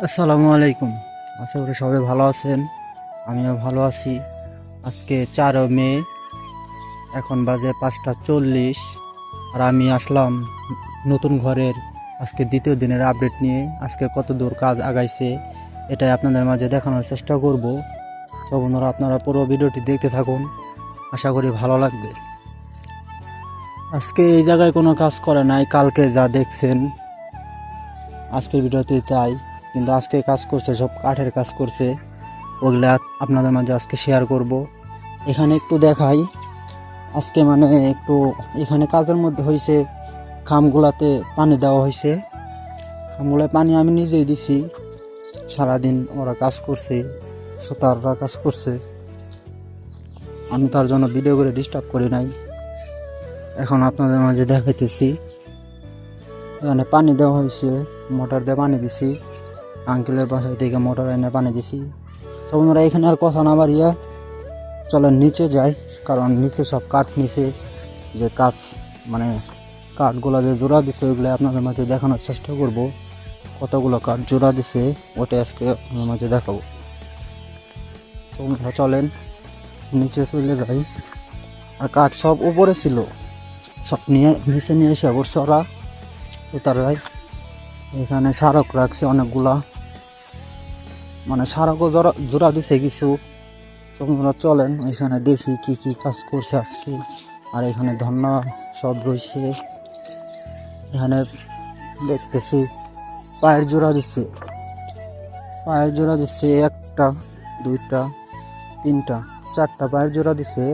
আসসালামু আলাইকুম। আশা করি সবাই ভালো আছেন। আমিও ভালো আছি। আজকে চার মে, এখন বাজে পাঁচটা চল্লিশ। আর আমি আসলাম নতুন ঘরের আজকে দ্বিতীয় দিনের আপডেট নিয়ে। আজকে কত দূর কাজ আগাইছে, এটাই আপনাদের মাঝে দেখানোর চেষ্টা করব। সব বন্ধুরা, আপনারা পুরো ভিডিওটি দেখতে থাকুন। আশা করি ভালো লাগবে। আজকে এই জায়গায় কোনো কাজ করে নাই, কালকে যা দেখছেন। আজকের ভিডিওতে তাই। কিন্তু আজকে কাজ করছে, সব কাঠের কাজ করছে। ওগুলো আপনাদের মাঝে আজকে শেয়ার করব। এখানে একটু দেখাই। আজকে মানে একটু এখানে কাজের মধ্যে হয়েছে খামগুলাতে পানি দেওয়া হয়েছে খামগুলায় পানি আমি নিজেই দিছি। সারাদিন ওরা কাজ করছে, সুতাররা কাজ করছে। আমি তার জন্য ভিডিও করে ডিস্টার্ব করি নাই। এখন আপনাদের মাঝে দেখাইতেছি। এখানে পানি দেওয়া হয়েছে মোটর দিয়ে পানি দিছি। আঙ্কেলের বাসায় থেকে মোটর এনে পানি দিছি। তো বন্ধুরা, এখানে আর কথা না বাড়িয়ে চলো নিচে যাই, কারণ নিচে সব কাঠ নিচে যে কাজ মানে কাঠগুলো যে জোড়া দিছে, ওইগুলো আপনাদের মাঝে দেখানোর চেষ্টা করব। কতগুলো কাঠ জোড়া দিছে, ওটা আজকে আপনার মাঝে দেখাবো। তো চলেন নিচে চলে যাই। আর কাঠ সব উপরে ছিল, সব নিয়ে, নিচে নিয়ে এসে ওরা সুতাররাই এখানে সারক রাখছে অনেকগুলা। মানে সারকও জোড়া জোড়া দিছে কিছু। তোমরা চলেন, এখানে দেখি কি কি কাজ করছে আজকে। আর এখানে ধন্য সব রয়েছে। এখানে দেখতেছি, পায়ের জোড়া দিচ্ছে পায়ের জোড়া দিচ্ছে একটা, দুইটা, তিনটা, চারটা পায়ের জোড়া দিছে।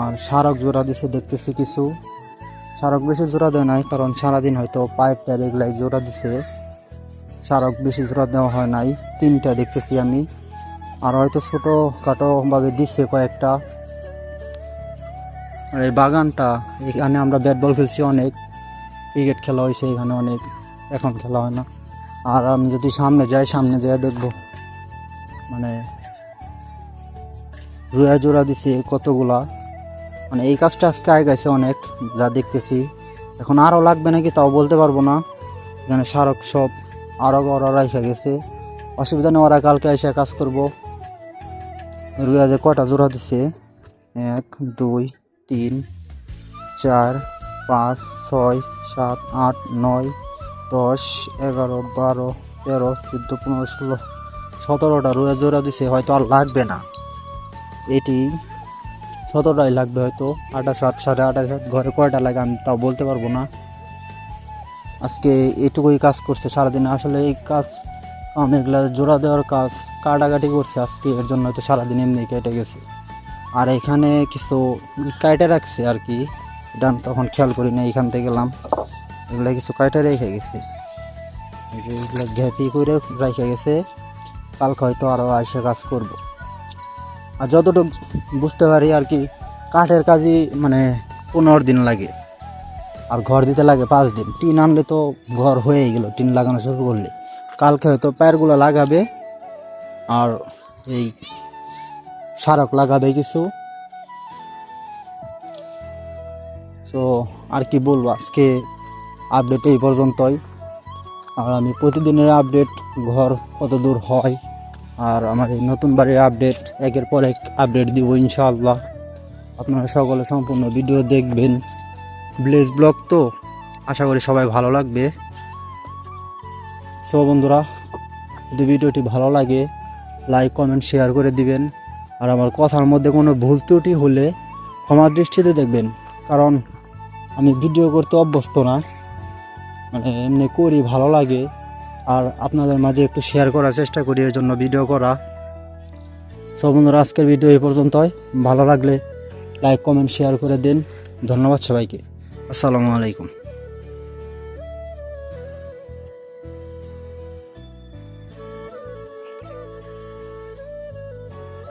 আর সারক জোড়া দিছে দেখতেছি কিছু। সারক বেশি জোড়া দেয় নাই, কারণ সারাদিন হয়তো পাইপ টাইপ এগুলাই জোড়া দিছে। সারক বেশি জোড়া দেওয়া হয় নাই, তিনটা দেখতেছি আমি। আর হয়তো ছোটো খাটো ভাবে দিচ্ছে কয়েকটা। আর এই বাগানটা, এখানে আমরা ব্যাট বল খেলছি অনেক। ক্রিকেট খেলা হয়েছে এখানে অনেক, এখন খেলা হয় না। আর আমি যদি সামনে যাই সামনে যাই দেখব। মানে রুয়া জোড়া দিছে কতগুলা। মানে এই কাজটা আজকে আগে গেছে অনেক, যা দেখতেছি। এখন আরও লাগবে নাকি তাও বলতে পারব না। এখানে সারক সব আরও ওরা রেখে গেছে। অসুবিধা নেই, ওরা কালকে এসে কাজ করব। রুয়া যে কটা জোড়া দিছে? এক, দুই, তিন, চার, পাঁচ, ছয়, সাত, আট, নয়, দশ, এগারো, বারো, তেরো, চোদ্দ, পনেরো, ষোলো, সতেরোটা রুয়া জোড়া দিছে, হয়তো আর লাগবে না। এটি সতেরোটাই লাগবে হয়তো, আঠাশ সাত, সাড়ে আঠাশ, ঘরে কয়টা লাগে আমি তাও বলতে পারব না। আজকে এটুকুই কাজ করছে সারাদিন। আসলে এই কাজ এগুলা জোড়া দেওয়ার কাজ, কাটাকাটি করছে আজকে, এর জন্য হয়তো সারাদিন এমনি কেটে গেছে। আর এখানে কিছু কাইটে রাখছে আর কি। এটা আমি তখন খেয়াল করি না এখান থেকে গেলাম। এগুলা কিছু কাইটে রেখে গেছে। এই যে এগুলো ঘ্যাপি করে রেখে গেছে। কালকে হয়তো আরও এসে কাজ করব। আর যতটুকু বুঝতে পারি আর কি, কাঠের কাজই মানে পনেরো দিন লাগে। আর ঘর দিতে লাগে পাঁচ দিন। টিন আনলে তো ঘর হয়েই গেল, টিন লাগানো শুরু করলে। কালকে হয়তো পায়েরগুলো লাগাবে আর এই সারক লাগাবে কিছু। তো আর কি বলব, আজকে আপডেট এই পর্যন্তই। আর আমি প্রতিদিনের আপডেট ঘর কত দূর হয়, আর আমার এই নতুন বাড়ির আপডেট একের পর এক আপডেট দিব ইনশাআল্লাহ। আপনারা সকলে সম্পূর্ণ ভিডিও দেখবেন। ব্লেজ ব্লগ তো আশা করি সবাই ভালো লাগবে। সো বন্ধুরা, যদি ভিডিওটি ভালো লাগে লাইক কমেন্ট শেয়ার করে দিবেন। আর আমার কথার মধ্যে কোনো ভুল ত্রুটি হলে ক্ষমা দৃষ্টিতে দেখবেন। কারণ আমি ভিডিও করতে অভ্যস্ত না মানে এমনি করি, ভালো লাগে। আর আপনাদের মাঝে একটু শেয়ার করার চেষ্টা করি, এর জন্য ভিডিও করা। সব বন্ধুরা, আজকের ভিডিও এই পর্যন্তই। ভালো লাগলে লাইক কমেন্ট শেয়ার করে দিন। ধন্যবাদ সবাইকে। আসসালামু আলাইকুম।